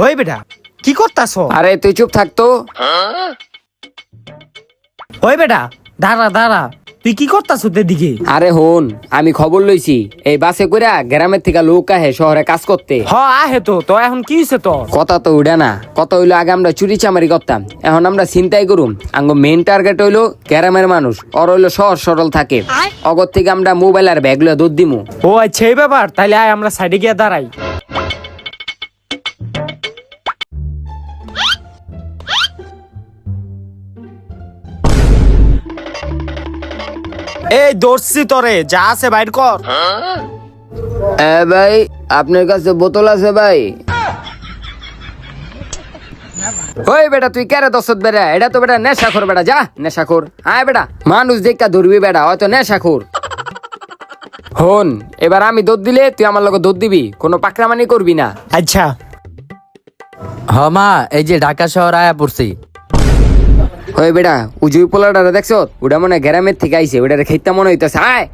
হই বেটা কি করতাছ? আরে তুই চুপ থাকতো হই বেটা দাঁড়া দাঁড়া তুই কি করতাছ ওদের দিকে আরে হন আমি খবর লইছি এই বাসে করে গ্রামের থেকে লোক আহে শহরে কাজ করতে। হ আহে তো তো এখন কি হয়েছে তোর? কথা তো উড়ে না কত হইল আগে আমরা চুরি চামারি করতাম এখন আমরা চিন্তাই করুম। আঙ্গ মেন টার্গেট হইল গ্রামের মানুষ ওর হইল শহর সরল থাকে। অগর থেকে আমরা মোবাইল আর ব্যাগগুলো দুধ দিমু। ও আচ্ছা এই ব্যাপার তাইলে আয় আমরা সাইডে গিয়ে দাঁড়াই। এই দর্শি তরে যা আছে বাইর কর। এ ভাই আপনার কাছে বোতল আছে ভাই। ওই বেটা তুই কেরে দশত বেটা? এটা তো বেটা নেশাখোর বেটা যা নেশাখোর। আয় বেটা মানুষ দেখা ধরবি বেটা হয়তো নেশাখোর। হন এবার আমি দুধ দিলে তুই আমার লগে দুধ দিবি কোনো পাকরামানি করবি না। আচ্ছা। হ মা এই যে ঢাকা শহর আয়া পড়ছি। ওই বেটা, উজুই পোলাটা দেখছ? ওটা মনে গ্রামের থেকে আইসে ওটা খেতে মনে হইতেছে। আয়!